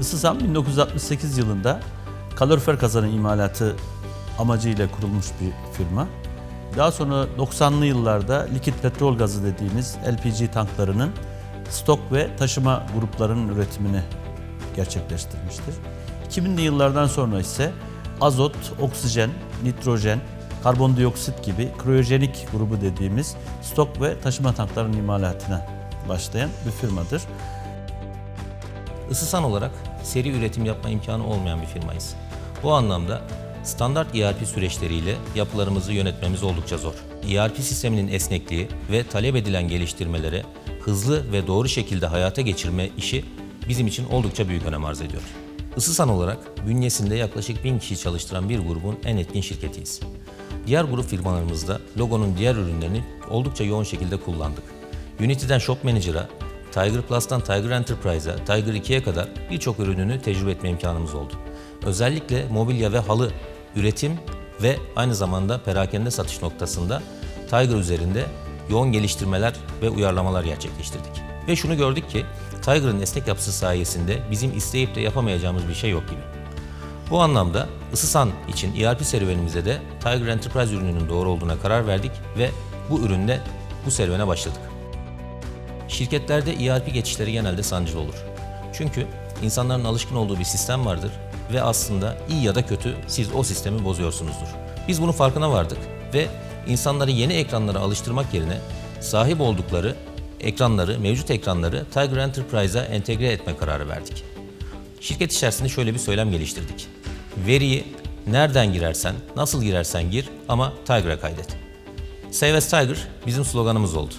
Isısan 1968 yılında kalorifer kazanı imalatı amacıyla kurulmuş bir firma. Daha sonra 90'lı yıllarda likit petrol gazı dediğimiz LPG tanklarının stok ve taşıma gruplarının üretimini gerçekleştirmiştir. 2000'li yıllardan sonra ise azot, oksijen, nitrojen, karbondioksit gibi kriyojenik grubu dediğimiz stok ve taşıma tanklarının imalatına başlayan bir firmadır. Isısan olarak seri üretim yapma imkanı olmayan bir firmayız. Bu anlamda standart ERP süreçleriyle yapılarımızı yönetmemiz oldukça zor. ERP sisteminin esnekliği ve talep edilen geliştirmeleri hızlı ve doğru şekilde hayata geçirme işi bizim için oldukça büyük önem arz ediyor. Isısan olarak bünyesinde yaklaşık 1000 kişi çalıştıran bir grubun en etkin şirketiyiz. Diğer grup firmalarımızda logonun diğer ürünlerini oldukça yoğun şekilde kullandık. Unity'den Shop Manager'a, Tiger Plus'tan Tiger Enterprise'a, Tiger 2'ye kadar birçok ürününü tecrübe etme imkanımız oldu. Özellikle mobilya ve halı üretim ve aynı zamanda perakende satış noktasında Tiger üzerinde yoğun geliştirmeler ve uyarlamalar gerçekleştirdik. Ve şunu gördük ki Tiger'ın esnek yapısı sayesinde bizim isteyip de yapamayacağımız bir şey yok gibi. Bu anlamda Isısan için ERP serüvenimize de Tiger Enterprise ürününün doğru olduğuna karar verdik ve bu ürünle bu serüvene başladık. Şirketlerde ERP geçişleri genelde sancılı olur. Çünkü insanların alışkın olduğu bir sistem vardır ve aslında iyi ya da kötü siz o sistemi bozuyorsunuzdur. Biz bunun farkına vardık ve insanları yeni ekranlara alıştırmak yerine sahip oldukları ekranları, mevcut ekranları Tiger Enterprise'a entegre etme kararı verdik. Şirket içerisinde şöyle bir söylem geliştirdik. Veriyi nereden girersen, nasıl girersen gir ama Tiger'a kaydet. Save as Tiger bizim sloganımız oldu.